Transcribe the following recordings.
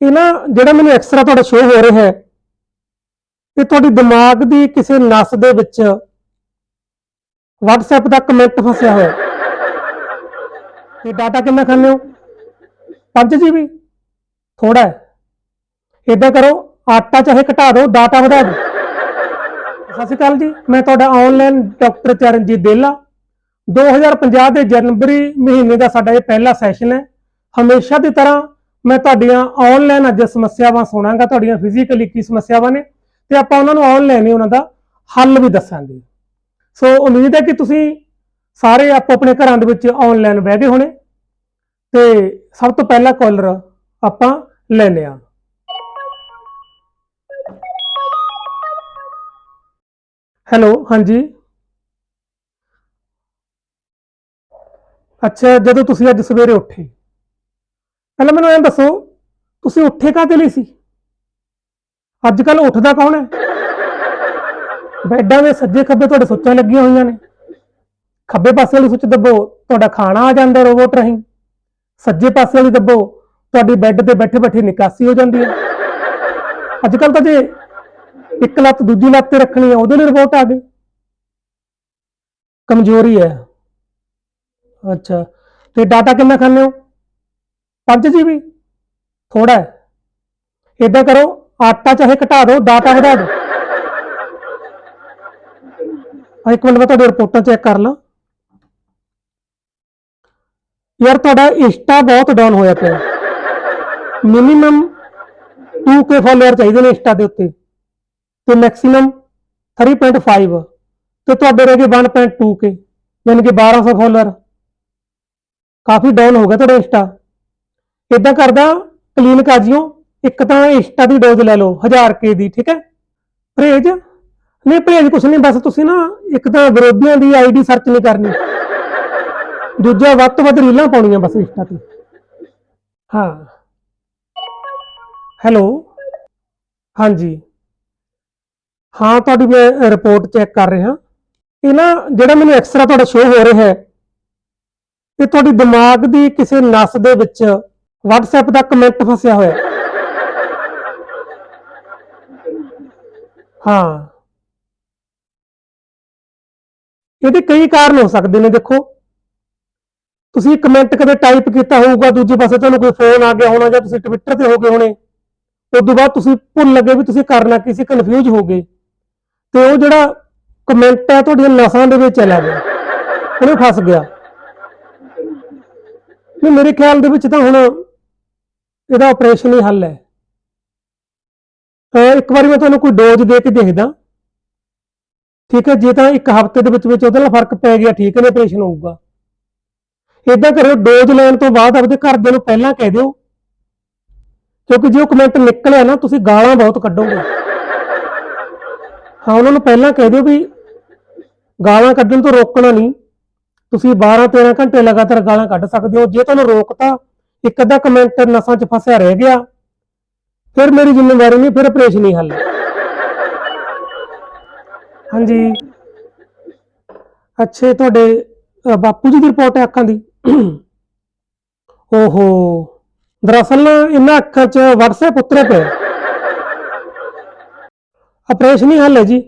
ਇਹ ਨਾ ਜਿਹੜਾ ਮੈਨੂੰ ਐਕਸਰਾ ਤੁਹਾਡਾ ਸ਼ੋ ਹੋ ਰਿਹਾ ਹੈ, ਇਹ ਤੁਹਾਡੀ ਦਿਮਾਗ ਦੀ ਕਿਸੇ ਨਸ ਦੇ ਵਿੱਚ WhatsApp ਦਾ ਕਮੈਂਟ ਫਸਿਆ ਹੋਇਆ। ਇਹ ਡਾਟਾ ਕਿੰਨਾ ਖਾਂਦੇ ਹੋ? 5 GB? ਥੋੜਾ ਹੈ। ਇਦਾਂ ਕਰੋ, ਆਟਾ ਚਾਹੇ ਘਟਾ ਦਿਓ ਡਾਟਾ ਵਧਾ ਦਿਓ। ਸਤਿ ਸ਼੍ਰੀ ਅਕਾਲ ਜੀ, ਮੈਂ ਤੁਹਾਡਾ ਆਨਲਾਈਨ ਡਾਕਟਰ ਚਰਨਜੀਤ ਦੇਲਾ 2050 ਦੇ ਜਨਵਰੀ ਮਹੀਨੇ ਦਾ ਸਾਡਾ ਇਹ ਪਹਿਲਾ ਸੈਸ਼ਨ ਹੈ। ਹਮੇਸ਼ਾ ਦੀ ਤਰ੍ਹਾਂ ਮੈਂ ਤੁਹਾਡੀਆਂ ਆਨਲਾਈਨ ਅੱਜ ਸਮੱਸਿਆਵਾਂ ਸੁਣਾਂਗਾ, ਤੁਹਾਡੀਆਂ ਫਿਜ਼ੀਕਲੀ ਕੀ ਸਮੱਸਿਆਵਾਂ ਨੇ, ਤੇ ਆਪਾਂ ਉਹਨਾਂ ਨੂੰ ਆਨਲਾਈਨ ਹੀ ਉਹਨਾਂ ਦਾ ਹੱਲ ਵੀ ਦੱਸਾਂਗੇ। ਸੋ ਉਮੀਦ ਹੈ ਕਿ ਤੁਸੀਂ ਸਾਰੇ ਆਪੋ ਆਪਣੇ ਘਰਾਂ ਦੇ ਵਿੱਚ ਆਨਲਾਈਨ ਬਹਿ ਗਏ ਹੋਣੇ, ਤੇ ਸਭ ਤੋਂ ਪਹਿਲਾ ਕਾਲਰ ਆਪਾਂ ਲੈ ਲਿਆ ਹੈਲੋ ਹਾਂਜੀ। ਅੱਛਾ, ਜਦੋਂ ਤੁਸੀਂ ਅੱਜ ਸਵੇਰੇ ਉੱਠੇ। ਪਹਿਲਾਂ ਮੈਨੂੰ ਇਹ ਦੱਸੋ, ਤੁਸੀਂ ਉੱਠੇ ਕਾਹਦੇ ਲਈ ਸੀ? ਅੱਜ ਕੱਲ ਉੱਠਦਾ ਕੌਣ ਹੈ? ਬੈੱਡਾਂ ਦੇ ਸੱਜੇ ਖੱਬੇ ਤੁਹਾਡੇ ਸੁੱਚਾਂ ਲੱਗੀਆਂ ਹੋਈਆਂ ਨੇ। ਖੱਬੇ ਪਾਸੇ ਵਾਲੀ ਸੁੱਚ ਦੱਬੋ, ਤੁਹਾਡਾ ਖਾਣਾ ਆ ਜਾਂਦਾ ਰੋਬੋਟ ਰਾਹੀਂ। ਸੱਜੇ ਪਾਸੇ ਵਾਲੀ ਦੱਬੋ, ਤੁਹਾਡੀ ਬੈੱਡ ਤੇ ਬੈਠੇ ਬੈਠੇ ਨਿਕਾਸੀ ਹੋ ਜਾਂਦੀ ਹੈ। ਅੱਜ ਕੱਲ ਤਾਂ ਜੇ ਇੱਕ ਲੱਤ ਦੂਜੀ ਲੱਤ ਤੇ ਰੱਖਣੀ ਹੈ, ਉਹਦੇ ਲਈ ਰੋਬੋਟ ਆ ਗਈ ਕਮਜ਼ੋਰੀ ਹੈ। ਅੱਛਾ, ਤੇ ਡਾਟਾ ਕਿੰਨਾ ਖਾਂਦੇ ਹੋ? 5 GB ਥੋੜਾ ਹੈ। ਇਦਾਂ ਕਰੋ, ਆਟਾ ਚਾਹੇ ਘਟਾ ਦਿਓ ਡਾਟਾ ਵਧਾ ਦਿਓ। ਆ ਇੱਕ ਮਿੰਟ, ਮੈਂ ਤੁਹਾਡੀ ਰਿਪੋਰਟਾਂ ਚੈੱਕ ਕਰ ਲਾਂ। ਯਾਰ, ਤੁਹਾਡਾ ਇੰਸਟਾ ਬਹੁਤ ਡਾਊਨ ਹੋਇਆ ਪਿਆ। ਮਿਨੀਮਮ 2k ਫਾਲੋਅਰ ਚਾਹੀਦੇ ਨੇ ਇੰਸਟਾ ਦੇ ਉੱਤੇ। ਤੇ ਮੈਕਸਿਮਮ 3.5 ਤੇ ਤੁਹਾਡੇ ਰਹਿ ਗਏ 1.2k ਯਾਨੀ ਕਿ 1200 ਫਾਲੋਅਰ ਕਾਫੀ ਡਾਊਨ ਹੋ ਗਿਆ ਤੁਹਾਡਾ ਇੰਸਟਾ। ਇਦਾਂ ਕਰਦਾ ਕਲੀਨਿਕ ਆ ਜਿਓ, ਇੱਕ ਤਾਂ ਇੰਸਟਾ ਦੀ ਡੋਜ਼ ਲੈ ਲਓ 1000k ਦੀ, ਠੀਕ ਹੈ? ਪਰਹੇਜ? ਨਹੀਂ, ਪਰਹੇਜ ਕੁਛ ਨਹੀਂ, ਬਸ ਤੁਸੀਂ ਨਾ ਇੱਕ ਤਾਂ ਵਿਰੋਧੀਆਂ ਦੀ ਆਈਡੀ ਸਰਚ ਨਹੀਂ ਕਰਨੀ। ਦੂਜਾ ਵੱਧ ਤੋਂ ਵੱਧ ਰੀਲਾਂ ਪਾਉਣੀਆਂ ਬਸ ਇੰਸਟਾ ਤੇ। ਹਾਂ। ਹੈਲੋ? ਹਾਂਜੀ। ਹਾਂ, ਤੁਹਾਡੀ ਮੈਂ ਰਿਪੋਰਟ ਚੈੱਕ ਕਰ ਰਿਹਾ। ਇਹ ਨਾ, ਜਿਹੜਾ ਮੈਨੂੰ ਐਕਸਰਾ ਤੁਹਾਡਾ ਸ਼ੋਅ ਹੋ ਰਿਹਾ ਹੈ, ਇਹ ਤੁਹਾਡੀ ਦਿਮਾਗ ਦੀ ਕਿਸੇ ਨਸ ਦੇ ਵਿੱਚ WhatsApp ਦਾ ਕਮੈਂਟ ਫਸਿਆ ਹੋਇਆ। ਹਾਂ। ਇਹਦੇ ਕਈ ਕਾਰਨ ਹੋ ਸਕਦੇ ਨੇ, ਦੇਖੋ। ਤੁਸੀਂ ਕਮੈਂਟ ਕਦੇ ਟਾਈਪ ਕੀਤਾ ਹੋਊਗਾ, ਦੂਜੇ ਪਾਸੇ ਤੁਹਾਨੂੰ ਕੋਈ ਫੋਨ ਆ ਗਿਆ ਹੋਣਾ ਜਾਂ ਤੁਸੀਂ ਟਵਿੱਟਰ ਤੇ ਹੋ ਗਏ ਹੋਣੇ ਉਸ ਤੋਂ ਬਾਅਦ ਤੁਸੀਂ ਭੁੱਲ ਲੱਗੇ ਵੀ ਤੁਸੀਂ ਕਰਨਾ ਕੀ ਸੀ ਕਨਫਿਊਜ਼ ਹੋ ਗਏ। ਤੇ ਉਹ ਜਿਹੜਾ ਕਮੈਂਟ ਹੈ ਤੁਹਾਡੀਆਂ ਨਸਾਂ ਦੇ ਵਿੱਚ ਚਲਾ ਗਿਆ। ਉਹਨੇ ਫਸ ਗਿਆ। ਨਹੀਂ, ਮੇਰੇ ਖਿਆਲ ਦੇ ਵਿੱਚ ਤਾਂ ਹੁਣ ਇਹਦਾ ਆਪਰੇਸ਼ਨ ਹੀ ਹੱਲ ਹੈ। ਅਹ ਇੱਕ ਵਾਰੀ ਮੈਂ ਤੁਹਾਨੂੰ ਕੋਈ ਡੋਜ਼ ਦੇ ਕੇ ਦੇਖਦਾ। ਠੀਕ ਹੈ, ਜੇ ਤਾਂ ਇੱਕ ਹਫ਼ਤੇ ਦੇ ਵਿੱਚ ਵਿੱਚ ਉਹਦੇ ਨਾਲ ਫ਼ਰਕ ਪੈ ਗਿਆ, ਠੀਕ ਹੈ ਆਪਰੇਸ਼ਨ ਹੋਊਗਾ। ਇਦਾਂ ਕਰਿਓ ਡੋਜ਼ ਲੈਣ ਤੋਂ ਬਾਅਦ ਆਪਦੇ ਘਰਦਿਆਂ ਨੂੰ ਪਹਿਲਾਂ ਕਹਿ ਦਿਓ। ਕਿਉਂਕਿ ਜੇ ਉਹ ਕਮੈਂਟ ਨਿਕਲਿਆ ਨਾ, ਤੁਸੀਂ ਗਾਲਾਂ ਬਹੁਤ ਕੱਢੋਗੇ। ਹਾਂ, ਉਹਨਾਂ ਨੂੰ ਪਹਿਲਾਂ ਕਹਿ ਦਿਓ ਵੀ ਗਾਲਾਂ ਕੱਢਣ ਤੋਂ ਰੋਕਣਾ ਨਹੀਂ। ਤੁਸੀਂ 12 13 ਘੰਟੇ ਲਗਾਤਾਰ ਗਾਲਾਂ ਕੱਢ ਸਕਦੇ ਹੋ। ਜੇ ਤੁਹਾਨੂੰ ਰੋਕਤਾ ਇੱਕ ਅੱਧਾ ਕਮੈਂਟ ਨਸਾਂ 'ਚ ਫਸਿਆ ਰਹਿ ਗਿਆ। ਫਿਰ ਮੇਰੀ ਜ਼ਿੰਮੇਵਾਰੀ ਨਹੀਂ, ਫਿਰ ਆਪਰੇਸ਼ਨ ਹੀ ਹੱਲ। ਹਾਂਜੀ। ਅੱਛੇ ਤੁਹਾਡੇ ਬਾਪੂ ਜੀ ਦੀ ਰਿਪੋਰਟ ਹੈ ਅੱਖਾਂ ਦੀ। ਓਹੋ। ਦਰਅਸਲ ਇਹਨਾਂ ਅੱਖਾਂ 'ਚ WhatsApp ਉਤਰੇ ਪਏ। ਆਪਰੇਸ਼ਨ ਹੀ ਹੱਲ ਹੈ ਜੀ।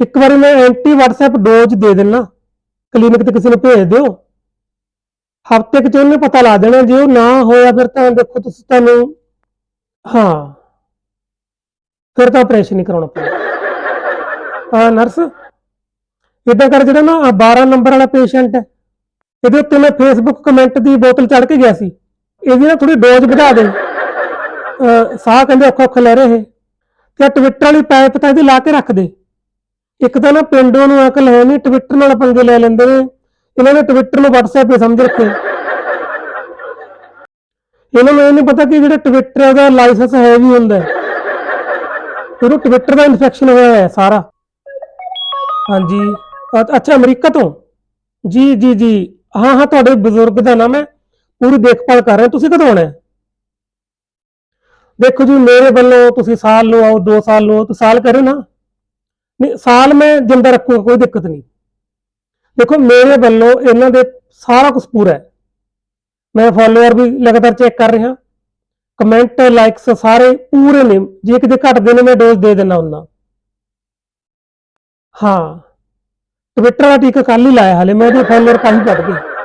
ਇੱਕ ਵਾਰੀ ਮੈਂ ਐਂਟੀ WhatsApp ਡੋਜ਼ ਦੇ ਦੇਣਾ ਕਲੀਨਿਕ ਤੇ ਕਿਸੇ ਨੂੰ ਭੇਜ ਦਿਓ। ਹਫ਼ਤੇ ਕੁ ਚ ਉਹਨੇ ਪਤਾ ਲਾ ਦੇਣਾ ਜੇ ਉਹ ਨਾ ਹੋਇਆ ਫਿਰ ਤਾਂ ਦੇਖੋ ਤੁਸੀਂ ਤੁਹਾਨੂੰ, ਹਾਂ। ਫਿਰ ਤਾਂ ਆਪਰੇਸ਼ਨ ਹੀ ਕਰਾਉਣਾ ਪਊਗਾ ਆ ਨਰਸ ਇਦਾਂ ਕਰ ਜਿਹੜਾ ਨਾ 12 ਨੰਬਰ ਵਾਲਾ ਪੇਸ਼ੈਂਟ ਹੈ, ਇਹਦੇ ਉੱਤੇ ਮੈਂ ਫੇਸਬੁੱਕ ਕਮੈਂਟ ਦੀ ਬੋਤਲ ਚੜ ਕੇ ਗਿਆ ਸੀ। ਇਹਦੀ ਨਾ ਥੋੜੀ ਡੋਜ਼ ਵਧਾ ਦੇ। ਸਾਹ ਕਹਿੰਦੇ ਔਖਾ ਔਖਾ ਲੈ ਰਹੇ ਤੇ ਟਵਿੱਟਰ ਵਾਲੀ ਪਾਈਪ ਤਾਂ ਇਹਦੀ ਲਾ ਕੇ ਰੱਖ ਦੇ। ਇੱਕ ਤਾਂ ਨਾ ਪਿੰਡੋਂ ਨੂੰ ਅਕਲ ਹੈ ਨਹੀਂ ਟਵਿੱਟਰ ਨਾਲ ਪੰਗੇ ਲੈ ਲੈਂਦੇ ਨੇ। ਇਹਨਾਂ ਨੇ ਟਵਿੱਟਰ ਨੂੰ WhatsApp ਹੀ ਸਮਝ ਰੱਖੇ। ਇਹਨਾਂ ਨੂੰ ਇਹ ਨਹੀਂ ਪਤਾ ਕਿ ਜਿਹੜਾ ਟਵਿੱਟਰ ਦਾ ਲਾਇਸੈਂਸ ਹੈ ਵੀ ਹੁੰਦਾ ਹੈ। ਟਵਿੱਟਰ ਦਾ ਇਨਫੈਕਸ਼ਨ ਹੋਇਆ ਹੈ ਸਾਰਾ। ਹਾਂਜੀ। ਅੱਛਾ, ਅਮਰੀਕਾ ਤੋਂ? ਜੀ ਜੀ ਜੀ। ਹਾਂ ਹਾਂ, ਤੁਹਾਡੇ ਬਜ਼ੁਰਗ ਦਾ ਨਾਮ ਹੈ। ਪੂਰੀ ਦੇਖਭਾਲ ਕਰ ਰਹੇ ਤੁਸੀਂ ਕਦੋਂ ਆਉਣਾ ਹੈ? ਦੇਖੋ ਜੀ, ਮੇਰੇ ਵੱਲੋਂ ਤੁਸੀਂ ਸਾਲ ਲਓ, ਆਓ 2 ਸਾਲ ਲਓ। ਤੁਸੀਂ ਸਾਲ ਕਰੋ ਨਾ। ਨਹੀਂ, ਸਾਲ ਮੈਂ ਜਿੰਦਾ ਰੱਖੂਗਾ, ਕੋਈ ਦਿੱਕਤ ਨਹੀਂ। ਦੇਖੋ ਮੇਰੇ ਵੱਲੋਂ ਇਹਨਾਂ ਦੇ ਸਾਰਾ ਕੁਝ ਪੂਰਾ ਹੈ। ਮੈਂ ਫਾਲੋਅਰ ਵੀ ਲਗਾਤਾਰ ਚੈੱਕ ਕਰ ਰਿਹਾ। ਕਮੈਂਟ ਲਾਈਕਸ ਸਾਰੇ ਪੂਰੇ ਨੇ। ਜੇ ਕਿਤੇ ਘਟਦੇ ਨੇ, ਮੈਂ ਡੋਜ਼ ਦੇ ਦਿੰਦਾ ਹੁੰਦਾ। ਹਾਂ। ਟਵਿੱਟਰ ਦਾ ਟੀਕਾ ਕੱਲ ਹੀ ਲਾਇਆ ਹਲੇ। ਮੈਂ ਉਹਦੇ ਫਾਲੋਅਰ ਕਾਫੀ ਵੱਧ ਗਏ